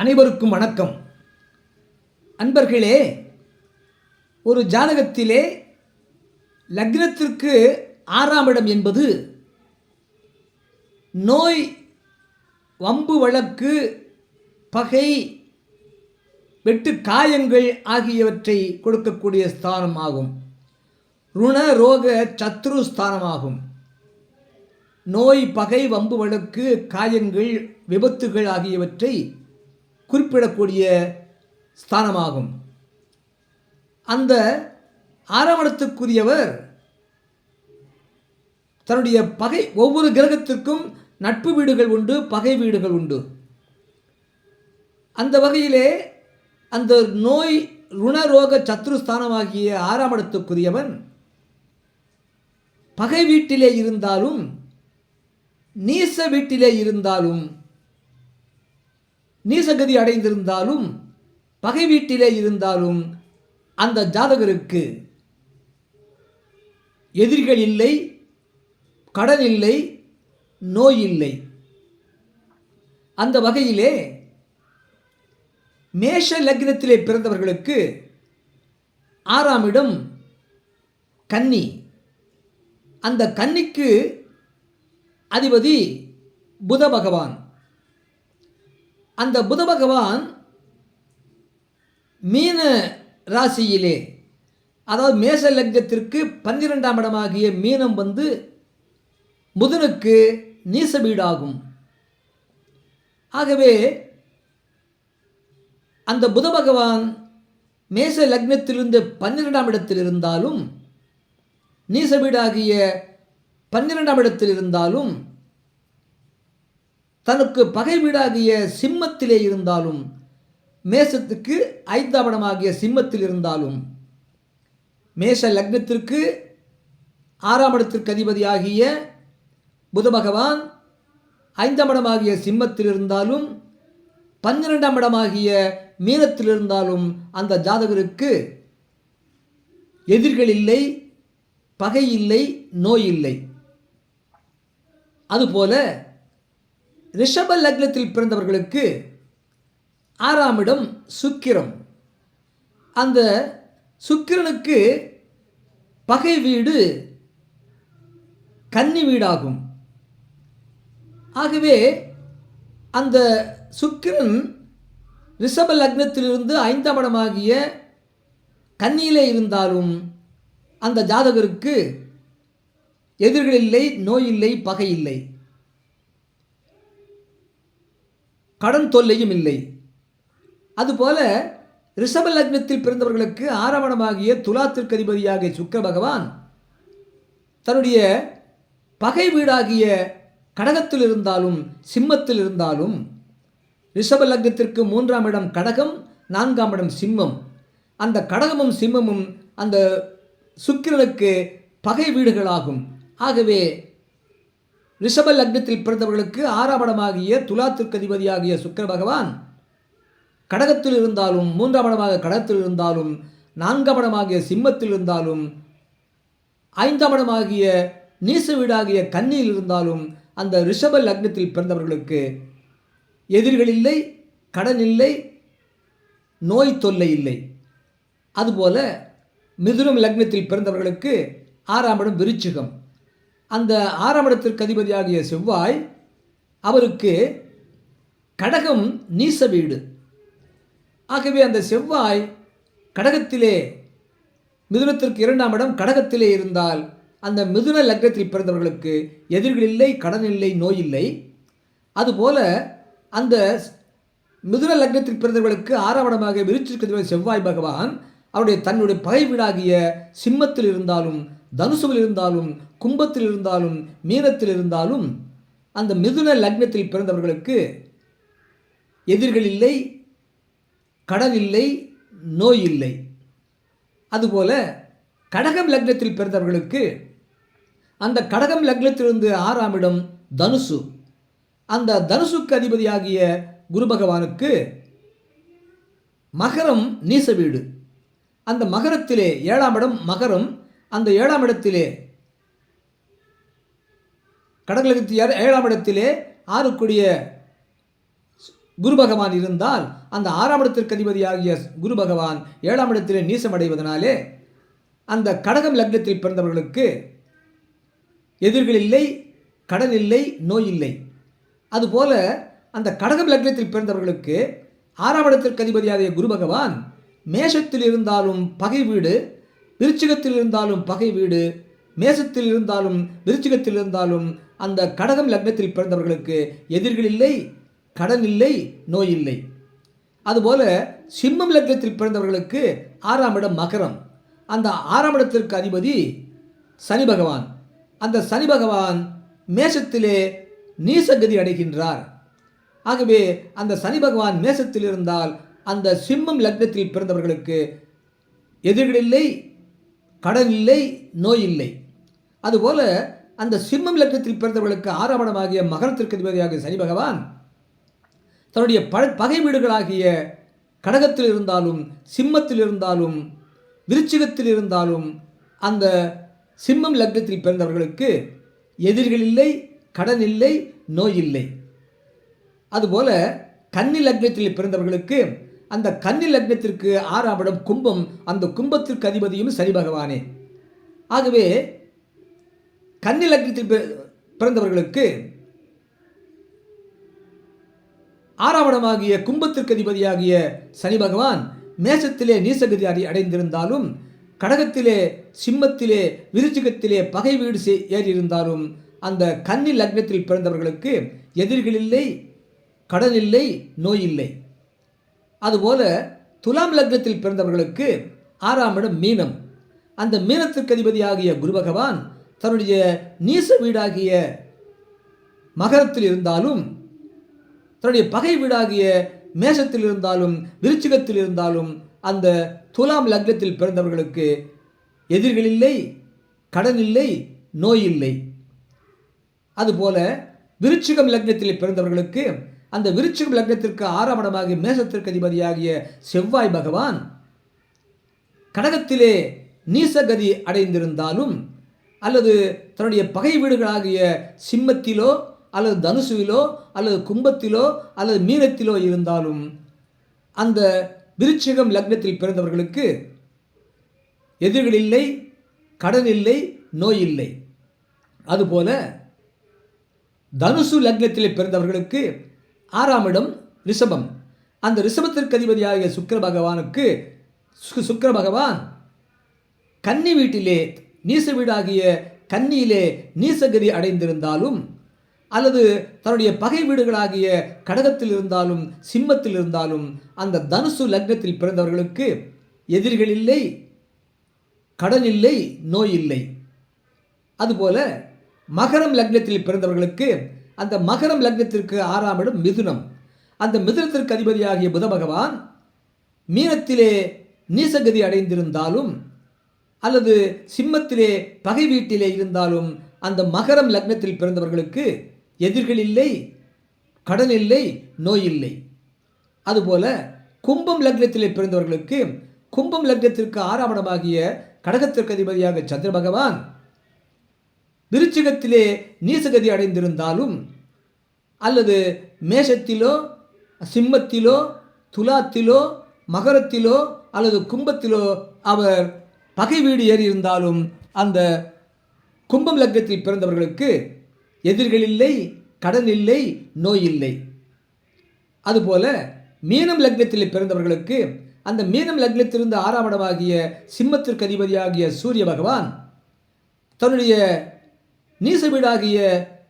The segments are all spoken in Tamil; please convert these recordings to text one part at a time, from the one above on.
அனைவருக்கும் வணக்கம். அன்பர்களே ஒரு ஜாதகத்திலே லக்னத்திற்கு ஆறாம் இடம் என்பது நோய் வம்பு வழக்கு பகை வெட்டு காயங்கள் ஆகியவற்றை கொடுக்கக்கூடிய ஸ்தானமாகும். ருண ரோக சத்ரு ஸ்தானமாகும். நோய் பகை வம்பு வழக்கு காயங்கள் விபத்துகள் ஆகியவற்றை குறிப்பிடக்கூடிய ஸ்தானமாகும். அந்த ஆரவணத்துக்குரியவர் தன்னுடைய பகை ஒவ்வொரு கிரகத்திற்கும் நட்பு வீடுகள் உண்டு பகை வீடுகள் உண்டு. அந்த வகையிலே அந்த நோய் ருணரோக சத்ருஸ்தானமாகிய ஆறாம் இடத்துக்குரியவன் பகை வீட்டிலே இருந்தாலும் நீச வீட்டிலே இருந்தாலும் நீசகதி அடைந்திருந்தாலும் பகை வீட்டிலே இருந்தாலும் அந்த ஜாதகருக்கு எதிரிகள் இல்லை கடன் இல்லை நோய் இல்லை. அந்த வகையிலே மேஷ லக்னத்திலே பிறந்தவர்களுக்கு ஆறாம் இடம் கன்னி. அந்த கன்னிக்கு அதிபதி புத பகவான். அந்த புத பகவான் மீன ராசியிலே அதாவது மேச லக்னத்திற்கு பன்னிரெண்டாம் இடமாகிய மீனம் வந்து புதனுக்கு நீச வீடாகும் ஆகவே அந்த புத பகவான் மேச லக்னத்திலிருந்து பன்னிரெண்டாம் இடத்தில் இருந்தாலும் நீச வீடாகிய பன்னிரெண்டாம் இடத்தில் இருந்தாலும் தனக்கு பகை வீடாகிய சிம்மத்திலே இருந்தாலும் மேசத்துக்கு ஐந்தாவடமாகிய சிம்மத்தில் இருந்தாலும் மேஷ லக்னத்திற்கு ஆறாம் இடத்திற்கு அதிபதியாகிய புத பகவான் ஐந்தாம் இடமாகிய சிம்மத்தில் இருந்தாலும் பன்னிரெண்டாம் இடமாகிய மீனத்தில் இருந்தாலும் அந்த ஜாதகருக்கு எதிர்கள் இல்லை பகை இல்லை நோய் இல்லை. அதுபோல ரிஷப லக்னத்தில் பிறந்தவர்களுக்கு ஆறாம் இடம் சுக்கிரம். அந்த சுக்கிரனுக்கு பகை வீடு கன்னி வீடாகும். ஆகவே அந்த சுக்கிரன் ரிஷப லக்னத்திலிருந்து ஐந்தாம் இடமாகிய கன்னியிலே இருந்தாலும் அந்த ஜாதகருக்கு எதிர்கள் இல்லை நோய் இல்லை பகை இல்லை. கடன் தொல்லையும் இல்லை. அதுபோல ரிஷப லக்னத்தில் பிறந்தவர்களுக்கு ஆரவணமாகிய துலாத்திற்கு அதிபதியாகிய சுக்கர பகவான் தன்னுடைய பகை வீடாகிய கடகத்தில் இருந்தாலும் சிம்மத்தில் இருந்தாலும் ரிஷப லக்னத்திற்கு மூன்றாம் இடம் கடகம் நான்காம் இடம் சிம்மம். அந்த கடகமும் சிம்மமும் அந்த சுக்கிரனுக்கு பகை வீடுகளாகும். ஆகவே ரிஷப லக்னத்தில் பிறந்தவர்களுக்கு ஆறாம் இடமாகிய துலாத்திற்கு அதிபதியாகிய சுக்கர பகவான் கடகத்தில் இருந்தாலும் மூன்றாம் இடமாக கடகத்தில் இருந்தாலும் நான்காம் இடமாகிய சிம்மத்தில் இருந்தாலும் ஐந்தாம் இடமாகிய நீச வீடாகிய கன்னியில் இருந்தாலும் அந்த ரிஷப லக்னத்தில் பிறந்தவர்களுக்கு எதிரிகள் இல்லை கடன் இல்லை நோய் தொல்லை இல்லை. அதுபோல மிதுனம் லக்னத்தில் பிறந்தவர்களுக்கு ஆறாம் இடம் விருச்சிகம். அந்த ஆறாம் இடத்திற்கு அதிபதியாகிய செவ்வாய் அவருக்கு கடகம் நீச வீடு. ஆகவே அந்த செவ்வாய் கடகத்திலே மிதுனத்திற்கு இரண்டாம் இடம் கடகத்திலே இருந்தால் அந்த மிதுன லக்னத்தில் பிறந்தவர்களுக்கு எதிர்கள் இல்லை கடன் இல்லை நோய் இல்லை. அதுபோல அந்த மிதுன லக்னத்தில் பிறந்தவர்களுக்கு ஆறாம் இடமாக விருச்சிருக்கிற செவ்வாய் பகவான். அவருடைய தன்னுடைய பகை வீடாகிய சிம்மத்தில் இருந்தாலும் தனுசுவில் இருந்தாலும் கும்பத்தில் இருந்தாலும் மீனத்தில் இருந்தாலும் அந்த மிதுன லக்னத்தில் பிறந்தவர்களுக்கு எதிர்கள் இல்லை கடன் இல்லை நோய் இல்லை. அதுபோல கடகம் லக்னத்தில் பிறந்தவர்களுக்கு அந்த கடகம் லக்னத்திலிருந்து ஆறாம் இடம் தனுசு. அந்த தனுசுக்கு அதிபதியாகிய குரு பகவானுக்கு மகரம் நீச வீடு. அந்த மகரத்திலே ஏழாம் இடம் மகரம் அந்த ஏழாம் இடத்திலே கடகலகத்து ஏழாம் இடத்திலே ஆறுக்குடிய குரு பகவான் இருந்தால் அந்த ஆறாம் இடத்திற்கு அதிபதியாகிய குரு பகவான் ஏழாம் இடத்திலே நீசமடைவதனாலே அந்த கடகம் லக்னத்தில் பிறந்தவர்களுக்கு எதிர்கள் இல்லை கடன் இல்லை நோய் இல்லை. அதுபோல அந்த கடகம் லக்னத்தில் பிறந்தவர்களுக்கு ஆறாம் இடத்திற்கு அதிபதியாகிய குரு பகவான் மேஷத்தில் இருந்தாலும் பகை வீடு விருச்சிகத்தில் இருந்தாலும் பகை வீடு மேசத்தில் இருந்தாலும் விருச்சிகத்தில் இருந்தாலும் அந்த கடகம் லக்னத்தில் பிறந்தவர்களுக்கு எதிர்கள் இல்லை கடன் இல்லை நோய் இல்லை. அதுபோல சிம்மம் லக்னத்தில் பிறந்தவர்களுக்கு ஆறாம் இடம் மகரம். அந்த ஆறாம் இடத்திற்கு அதிபதி சனி பகவான். அந்த சனி பகவான் மேஷத்திலே நீசகதி அடைகின்றார். ஆகவே அந்த சனி பகவான் மேசத்தில் இருந்தால் அந்த சிம்மம் லக்னத்தில் பிறந்தவர்களுக்கு எதிர்கள் இல்லை கடன் இல்லை நோய் இல்லை அதுபோல அந்த சிம்மம் லக்னத்தில் பிறந்தவர்களுக்கு ஆரவணமாகிய மகரத்திற்கு அதிபதியாகிய சனி பகவான் தன்னுடைய ப பகை வீடுகளாகிய கடகத்தில் இருந்தாலும் சிம்மத்தில் இருந்தாலும் விருச்சிகத்தில் இருந்தாலும் அந்த சிம்மம் லக்னத்தில் பிறந்தவர்களுக்கு எதிரிகள் இல்லை கடன் இல்லை நோய் இல்லை அதுபோல கன்னி லக்னத்தில் பிறந்தவர்களுக்கு அந்த கன்னி லக்னத்திற்கு ஆறாம் இடம் கும்பம் அந்த கும்பத்திற்கு அதிபதியும் சனி பகவானே. ஆகவே கன்னி லக்னத்தில் பிறந்தவர்களுக்கு ஆறாம் இடமாகிய கும்பத்திற்கு அதிபதியாகிய சனி பகவான் மேசத்திலே நீசகதி அடி அடைந்திருந்தாலும் கடகத்திலே சிம்மத்திலே விருச்சிகத்திலே பகை வீடு செய்- ஏறியிருந்தாலும் அந்த கன்னி லக்னத்தில் பிறந்தவர்களுக்கு எதிர்கள் இல்லை கடன் இல்லை நோய் இல்லை. அதுபோல துலாம் லக்னத்தில் பிறந்தவர்களுக்கு ஆறாம் இடம் மீனம். அந்த மீனத்திற்கு அதிபதியாகிய குரு பகவான் தன்னுடைய நீச வீடாகிய மகரத்தில் இருந்தாலும் தன்னுடைய பகை வீடாகிய மேஷத்தில் இருந்தாலும் விருச்சிகத்தில் இருந்தாலும் அந்த துலாம் லக்னத்தில் பிறந்தவர்களுக்கு எதிர்கள் இல்லை கடன் இல்லை நோய் இல்லை. அதுபோல விருச்சிகம் லக்னத்தில் பிறந்தவர்களுக்கு அந்த விருச்சிகம் லக்னத்திற்கு ஆறாம் இடமாகிய மேசத்திற்கு அதிபதியாகிய செவ்வாய் பகவான் கடகத்திலே நீசகதி அடைந்திருந்தாலும் அல்லது தன்னுடைய பகை வீடுகளாகிய சிம்மத்திலோ அல்லது தனுசுவிலோ அல்லது கும்பத்திலோ அல்லது மீனத்திலோ இருந்தாலும் அந்த விருச்சிகம் லக்னத்தில் பிறந்தவர்களுக்கு எதிர்கள் இல்லை கடன் இல்லை நோய் இல்லை. அதுபோல தனுசு லக்னத்தில் பிறந்தவர்களுக்கு ஆறாம் இடம் ரிஷபம். அந்த ரிஷபத்திற்கு அதிபதியாகிய சுக்கர பகவானுக்கு சு- சுக்கிர பகவான் கன்னி வீட்டிலே நீச வீடாகிய கன்னியிலே நீசகதி அடைந்திருந்தாலும் அல்லது தன்னுடைய பகை வீடுகளாகிய கடகத்தில் இருந்தாலும் சிம்மத்தில் இருந்தாலும் அந்த தனுசு லக்னத்தில் பிறந்தவர்களுக்கு எதிரிகள் இல்லை கடன் இல்லை நோய் இல்லை. அதுபோல மகரம் லக்னத்தில் பிறந்தவர்களுக்கு அந்த மகரம் லக்னத்திற்கு ஆறாம் இடம் மிதுனம். அந்த மிதுனத்திற்கு அதிபதியாகிய புத பகவான் மீனத்திலே நீசகதி அடைந்திருந்தாலும் அல்லது சிம்மத்திலே பகை வீட்டிலே இருந்தாலும் அந்த மகரம் லக்னத்தில் பிறந்தவர்களுக்கு எதிர்கள் இல்லை கடன் இல்லை நோய் இல்லை. அதுபோல கும்பம் லக்னத்திலே பிறந்தவர்களுக்கு கும்பம் லக்னத்திற்கு ஆறாம் இடமாகிய கடகத்திற்கு அதிபதியாக சந்திர பகவான் விருச்சிகத்திலே நீசகதி அடைந்திருந்தாலும் அல்லது மேஷத்திலோ சிம்மத்திலோ துலாத்திலோ மகரத்திலோ அல்லது கும்பத்திலோ அவர் பகை வீடு ஏறி இருந்தாலும் அந்த கும்பம் லக்னத்தில் பிறந்தவர்களுக்கு எதிர்கள் இல்லை கடன் இல்லை நோய் இல்லை. அதுபோல மீனம் லக்னத்தில் பிறந்தவர்களுக்கு அந்த மீனம் லக்னத்திலிருந்து ஆறாம் இடமாகிய சிம்மத்திற்கு அதிபதியாகிய சூரிய பகவான் தன்னுடைய நீச வீடாகிய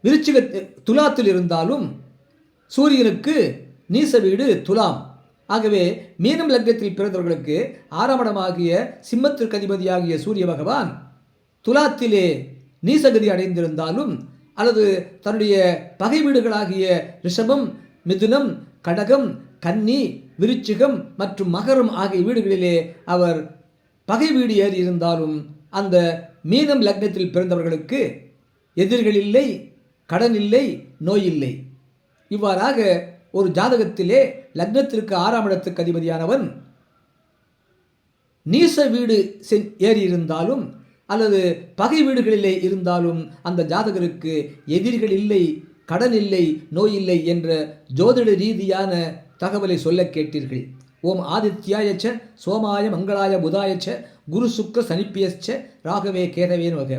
விருச்சிக துலாத்தில் இருந்தாலும் சூரியனுக்கு நீச வீடு துலாம். ஆகவே மீனம் லக்னத்தில் பிறந்தவர்களுக்கு ஆறாம் இடமாகிய சிம்மத்திற்கு அதிபதியாகிய சூரிய பகவான் துலாத்திலே நீசகதி அடைந்திருந்தாலும் அல்லது தன்னுடைய பகை வீடுகளாகிய ரிஷபம் மிதுனம் கடகம் கன்னி விருச்சிகம் மற்றும் மகரம் ஆகிய வீடுகளிலே அவர் பகை வீடு ஏறி இருந்தாலும் அந்த மீனம் லக்னத்தில் பிறந்தவர்களுக்கு எதிர்கள் இல்லை கடன் இல்லை நோய் இல்லை. இவ்வாறாக ஒரு ஜாதகத்திலே லக்னத்திற்கு ஆறாம் இடத்துக்கு அதிபதியானவன் நீச வீடு சென் ஏறி இருந்தாலும் அல்லது பகை வீடுகளிலே இருந்தாலும் அந்த ஜாதகருக்கு எதிரிகள் இல்லை கடன் இல்லை நோய் இல்லை என்ற ஜோதிட ரீதியான தகவலை சொல்ல கேட்டீர்கள். ஓம் ஆதித்யாயச்ச சோமாய மங்களாய புதாயச்ச குரு சுக்க சனிப்பியச்ச ராகவே கேதவேன் வகை